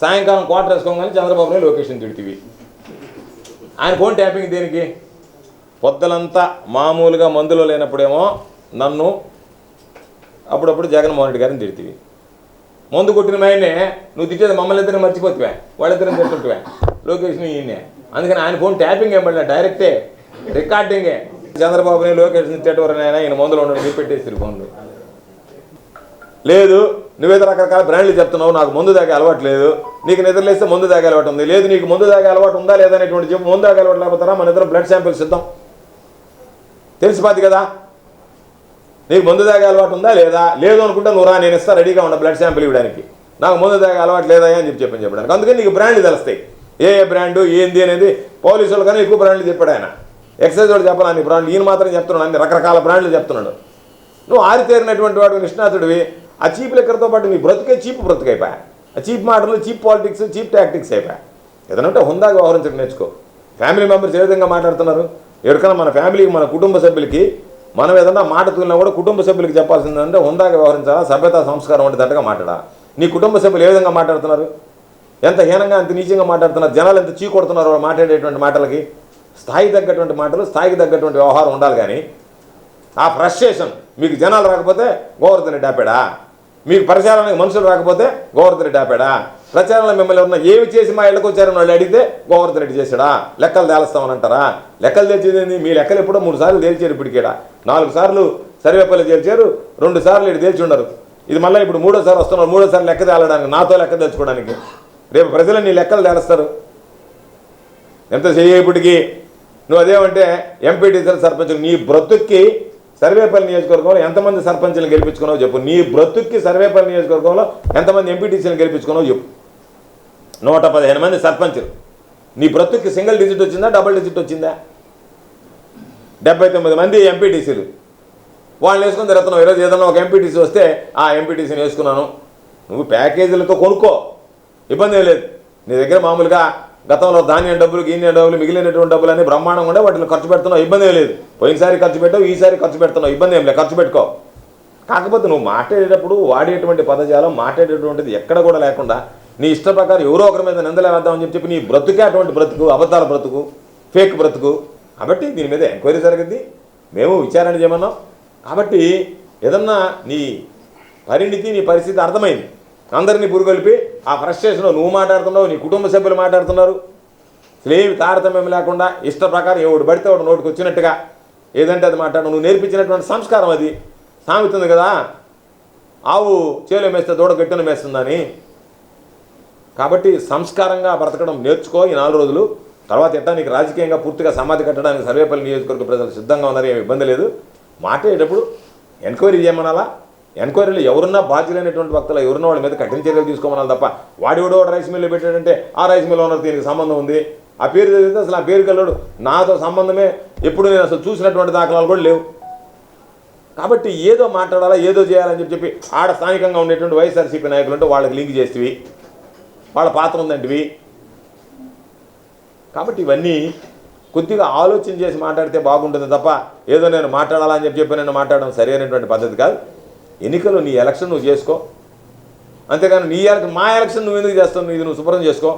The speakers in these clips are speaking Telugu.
సాయంకాలం క్వార్టర్ వేసుకోగానే చంద్రబాబుని లొకేషన్ తిడితివి ఆయన ఫోన్ ట్యాపింగ్ దేనికి? పొద్దులంతా మామూలుగా మందులో లేనప్పుడేమో నన్ను అప్పుడప్పుడు జగన్మోహన్ రెడ్డి గారిని తిడితివి మందు కొట్టిన ఆయనే నువ్వు తిట్టేది మమ్మల్ని ఇద్దరిని మర్చిపోతువే వాళ్ళిద్దరిని తిట్టుంటువే లొకేషన్ ఈయనే అందుకని ఆయన ఫోన్ ట్యాపింగ్ ఏం పడలే డైరెక్టే రికార్డింగే. చంద్రబాబుని లొకేషన్ తిట్టవరనైనా ఈయన మందులో ఉండడం మీరు పెట్టేసి ఫోన్లు. లేదు నువ్వేదో రకరకాల బ్రాండ్లు చెప్తున్నావు నాకు మందు తాగే అలవాటు లేదు. నీకు నిద్రలేస్తే మందు తాగే అలవాటు ఉంది. లేదు నీకు మందు తాగే అలవాటు ఉందా లేదా అనేటువంటి చెప్పు. మందు తాగే అలవాటు లేకపోతారా మన ఇద్దరం బ్లడ్ శాంపిల్స్ ఇద్దాం. తెలిసిపోద్ది కదా? నీకు మందు తాగే అలవాటు ఉందా లేదా? లేదు అనుకుంటే నువ్వు రా నేను ఇస్తా రెడీగా ఉన్న బ్లడ్ శాంపిల్ ఇవ్వడానికి. నాకు మందు తాగే అలవాటు లేదా అని చెప్పి చెప్పని చెప్పడానికి. అందుకని నీకు బ్రాండ్లు తెలుస్తాయి. ఏ ఏ బ్రాండు ఏంది అనేది పోలీసులు కానీ ఎక్కువ బ్రాండ్లు చెప్పాడు ఆయన. ఎక్సైజ్ వాడు చెప్పాలి అన్ని బ్రాండ్లు. ఈయన మాత్రం చెప్తున్నాడు అన్ని రకరకాల బ్రాండ్లు చెప్తున్నాడు. నువ్వు ఆరితేరినటువంటి వాడు నిష్ణాతుడివి. ఆ చీప్ లెక్కలతో పాటు నీ బ్రతుకే చీప్ బ్రతుకైపోయా. ఆ చీప్ మాటలు చీప్ పాలిటిక్స్ చీప్ టాక్టిక్స్ అయిపోయా. ఏదనంటే హుందాగా వ్యవహరించడం నేర్చుకో. ఫ్యామిలీ మెంబర్స్ ఏ విధంగా మాట్లాడుతున్నారు? ఎవరికైనా మన ఫ్యామిలీకి మన కుటుంబ సభ్యులకి మనం ఏదన్నా మాట తూలినా కూడా కుటుంబ సభ్యులకి చెప్పాల్సిందంటే హుందాగా వ్యవహరించాలా? సభ్యత సంస్కారం ఉండేటట్టుగా మాట్లాడా? నీ కుటుంబ సభ్యులు ఏ విధంగా మాట్లాడుతున్నారు? ఎంత హీనంగా అంత నీచంగా మాట్లాడుతున్నారు? జనాలు ఎంత చీ కొడుతున్నారు వాళ్ళు మాట్లాడేటువంటి మాటలకి? స్థాయి తగ్గటువంటి మాటలు స్థాయికి తగ్గటువంటి వ్యవహారం ఉండాలి కానీ ఆ ఫ్రస్ట్రేషన్ మీకు జనాలు రాకపోతే గోవర్ధన్ రెడ్డి ఆపాడా? మీకు ప్రచారానికి మనుషులు రాకపోతే గోవర్ధన్ రెడ్డి ఆపాడా? ప్రచారంలో మిమ్మల్ని ఉన్న ఏమి చేసి మా ఇళ్ళకి వచ్చారని వాళ్ళు అడిగితే గోవర్ధన్ రెడ్డి చేశాడా? లెక్కలు తేలుస్తామని అంటారా? లెక్కలు తెలిచేది మీ లెక్కలు ఎప్పుడో మూడు సార్లు తేల్చారు ఇప్పటికేడా? నాలుగు సార్లు సర్వేపల్లి తేల్చారు రెండు సార్లు ఇటు తేల్చి ఉండరు ఇది మళ్ళీ ఇప్పుడు మూడోసారి వస్తున్నారు. మూడోసారి లెక్క తేలడానికి నాతో లెక్క తెచ్చుకోవడానికి రేపు ప్రజలు నీ లెక్కలు తేలుస్తారు. ఎంత చేయప్పటికీ నువ్వు అదేమంటే ఎంపీటీసీల సర్పంచ్ నీ బ్రతుక్కి సర్వేపల్లి నియోజకవర్గంలో ఎంతమంది సర్పంచ్లను గెలిపించుకున్నావు చెప్పు. నీ బ్రతుక్కి సర్వేపల్లి నియోజకవర్గంలో ఎంతమంది ఎంపీటీసీలను గెలిపించుకున్నావు చెప్పు. నూట పదిహేను మంది సర్పంచ్లు. నీ బ్రతుక్కి సింగిల్ డిజిట్ వచ్చిందా డబుల్ డిజిట్ వచ్చిందా? డెబ్బై తొమ్మిది మంది ఎంపీటీసీలు. వాళ్ళని వేసుకుని తిరుగుతున్నావు ఈరోజు ఏదైనా ఒక ఎంపీటీసీ వస్తే ఆ ఎంపీటీసీని వేసుకున్నాను. నువ్వు ప్యాకేజీలతో కొనుక్కో. ఇబ్బంది ఏం లేదు. నీ దగ్గర మామూలుగా గతంలో ధాన్యం డబ్బులు గీన్యం డబ్బులు మిగిలినటువంటి డబ్బులు అన్ని బ్రహ్మాండంగా ఉండే వాటిని ఖర్చు పెడుతున్నావు ఇబ్బంది ఏం లేదు. పోయినసారి ఖర్చు పెట్టావు ఈసారి ఖర్చు పెడుతున్నావు ఇబ్బంది ఏం లేదు ఖర్చు పెట్టుకో. కాకపోతే నువ్వు మాట్లాడేటప్పుడు వాడేటువంటి పదజాలం మాట్లాడేటువంటిది ఎక్కడ కూడా లేకుండా నీ ఇష్ట ప్రకారం ఎవరో ఒకరి మీద నిందలేవేద్దామని చెప్పి చెప్పి నీ బ్రతుకే అటువంటి బ్రతుకు అబద్ధాల బ్రతుకు ఫేక్ బ్రతుకు. కాబట్టి దీని మీద ఎంక్వైరీ జరిగింది మేము విచారణ చేయమన్నాం. కాబట్టి ఏదన్నా నీ పరిణితి నీ పరిస్థితి అర్థమైంది. అందరినీ పురుగొలిపి ఆ ఫ్రస్ట్రేషన్లో నువ్వు మాట్లాడుతున్నావు నీ కుటుంబ సభ్యులు మాట్లాడుతున్నారు. ఏమి తారతమ్యం లేకుండా ఇష్ట ప్రకారం ఎవడు పడితే వాడు నోటికి వచ్చినట్టుగా ఏదంటే అది మాట్లాడు నువ్వు నేర్పించినటువంటి సంస్కారం అది. సామెతుంది కదా? ఆవు చేలు మేస్తే దూడ గట్టును మేస్తుందని. కాబట్టి సంస్కారంగా బ్రతకడం నేర్చుకో ఈ నాలుగు రోజులు. తర్వాత ఎట్టా నీకు రాజకీయంగా పూర్తిగా సమాధి కట్టడానికి సర్వేపల్లి నియోజకవర్గ ప్రజలు సిద్ధంగా ఉన్నారు ఏమి ఇబ్బంది లేదు. మాట్లాడేటప్పుడు ఎంక్వైరీ చేయమనాలా? ఎంక్వైరీలు ఎవరున్నా బాధ్యులైనటువంటి వక్తలు ఎవరున్న వాళ్ళ మీద కఠిన చర్యలు తీసుకోమనాలి తప్ప వాడివడో రైస్ మిల్లు పెట్టాడంటే ఆ రైస్ మిల్ ఓనర్ దీనికి సంబంధం ఉంది. ఆ పేరు చదివితే అసలు ఆ పేరు కలడు. నాతో సంబంధమే ఎప్పుడు నేను అసలు చూసినటువంటి దాఖలాలు కూడా లేవు. కాబట్టి ఏదో మాట్లాడాలా ఏదో చేయాలని చెప్పి చెప్పి ఆడ స్థానికంగా ఉండేటువంటి వైఎస్ఆర్సీపీ నాయకులు అంటే వాళ్ళకి లింక్ చేసేవి వాళ్ళ పాత్ర ఉందంటివి. కాబట్టి ఇవన్నీ కొద్దిగా ఆలోచన చేసి మాట్లాడితే బాగుంటుంది తప్ప ఏదో నేను మాట్లాడాలని చెప్పి చెప్పి నేను మాట్లాడడం సరైనటువంటి పద్ధతి కాదు. ఎన్నికలు నీ ఎలక్షన్ నువ్వు చేసుకో. అంతేగాని నీ ఎలక్షన్ మా ఎలక్షన్ నువ్వు ఎందుకు చేస్తావు? ఇది నువ్వు శుభ్రం చేసుకో.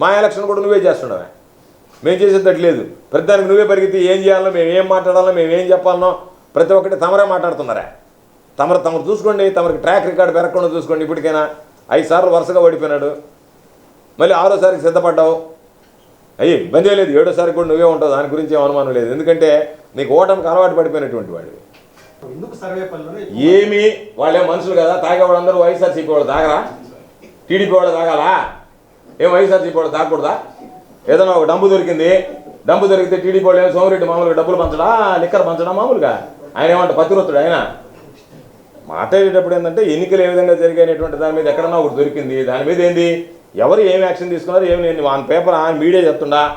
మా ఎలక్షన్ కూడా నువ్వే చేస్తున్నావే మేము చేసేటట్టు లేదు. ప్రతిదానికి నువ్వే పరిగెత్తి ఏం చేయాలో మేము ఏం మాట్లాడాలో మేము ఏం చెప్పాలనో ప్రతి ఒక్కటి తమరే మాట్లాడుతున్నారా. తమరు తమరు చూసుకోండి తమరికి ట్రాక్ రికార్డు పెరగకుండా చూసుకోండి ఇప్పటికైనా. ఐదు సార్లు వరుసగా ఓడిపోయినాడు. మళ్ళీ ఆరోసారికి సిద్ధపడ్డావు. అయ్యి ఇబ్బంది లేదు. ఏడోసారికి కూడా నువ్వే ఉంటావు. దాని గురించి ఏం అనుమానం లేదు. ఎందుకంటే నీకు ఓటమికి అలవాటు పడిపోయినటువంటి వాడివి. ఏమి? వాళ్ళే మనుషులు కదా? తాగే వాళ్ళందరూ వైఎస్ఆర్సీపీ వాళ్ళు తాగరా? టీడీపీ వాళ్ళు తాగాలా? ఏం వైఎస్ఆర్సీపీ వాళ్ళు తాగకూడదా? ఏదైనా ఒక డబ్బు దొరికింది. డబ్బు దొరికితే టీడీపీ వాళ్ళు ఏమో సోమరెడ్డి మామూలుగా డబ్బులు పంచడా? లిక్కర్ పంచడా మామూలుగా? ఆయన ఏమంట పతిరొత్తుడు ఆయన? మాట్లాడేటప్పుడు ఏంటంటే ఎన్నికలు ఏ విధంగా జరిగాయనేటువంటి దాని మీద ఎక్కడన్నా ఒకటి దొరికింది. దాని మీద ఏంది? ఎవరు ఏం యాక్షన్ తీసుకున్నారు ఏమి నేను ఆన్ పేపర్ ఆన్ మీడియా చెప్తుండా?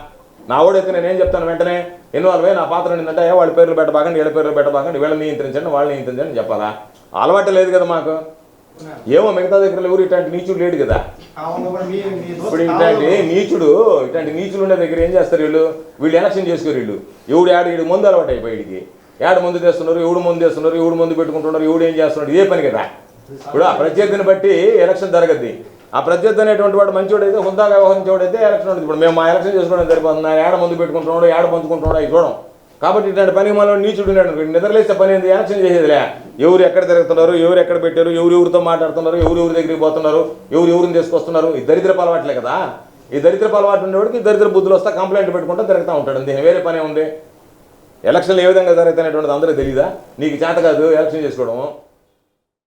నా ఓడైతే నేను చెప్తాను వెంటనే? ఇన్వాల్వ్ అయ్యి నా పాత్ర ఏంటంటే ఏ వాళ్ళ పేర్లు పెట్టబాకండి వీళ్ళ పేర్లు పెట్టబాకండి వీళ్ళని నియంత్రించండి వాళ్ళని నియంత్రించండి చెప్పాలా? అలవాటు లేదు కదా మాకు. ఏమో మిగతా దగ్గర ఎవరు ఇట్లాంటి నీచుడు లేడు కదా. ఇప్పుడు ఇట్లాంటి నీచుడు ఇట్లాంటి నీచులు ఉండే దగ్గర ఏం చేస్తారు వీళ్ళు? వీళ్ళు ఎలక్షన్ చేసుకోరు వీళ్ళు. ఎవడు యాడ వీడు ముందు అలవాటు అయిపోయి ఏడ ముందు తెస్తున్నారు ఎవడు ముందు తెస్తున్నారు ఎవడు ముందు పెట్టుకుంటున్నారు ఎవడు ఏం చేస్తున్నాడు? ఇదే పని కదా. ఇప్పుడు ఆ ప్రత్యర్థిని బట్టి ఎలక్షన్ జరగద్ది. ఆ ప్రత్యర్థి అనేటువంటి వాడు మంచివాడైతే హుందాగా వ్యవహరించేవాడైతే ఎలక్షన్ ఉంటుంది ఇప్పుడు మేము మా ఎలక్షన్ చేసుకోవడం సరిపోతుంది. ఆయన ఏడ ముందు పెట్టుకుంటున్నాడు ఏడ పంచుకుంటున్నాడు అవి చూడం. కాబట్టి ఇట్లాంటి పని మనం నీచుడు ఉన్నాడు నిద్రలేస్తే పని ఏంది? ఎలక్షన్ చేసేదిలే. ఎవరు ఎక్కడ తిరుగుతున్నారు? ఎవరు ఎక్కడ పెట్టారు? ఎవరు ఎవరితో మాట్లాడుతున్నారు? ఎవరు ఎవరి దగ్గరికి పోతున్నారు? ఎవరు ఎవరిని తీసుకొస్తున్నారు? ఈ దరిద్ర అలవాట్లే కదా. ఈ దరిద్ర అలవాటు ఉండేవాడికి దరిద్ర బుద్ధులు వస్తా కంప్లైంట్ పెట్టుకుంటూ తిరుగుతూ ఉంటాడు. దీని వేరే పని ఉంది. ఎలక్షన్లు ఏ విధంగా జరుగుతాయి అనేటువంటిది తెలియదా నీకు చేత కాదు ఎలక్షన్ చేసుకోవడము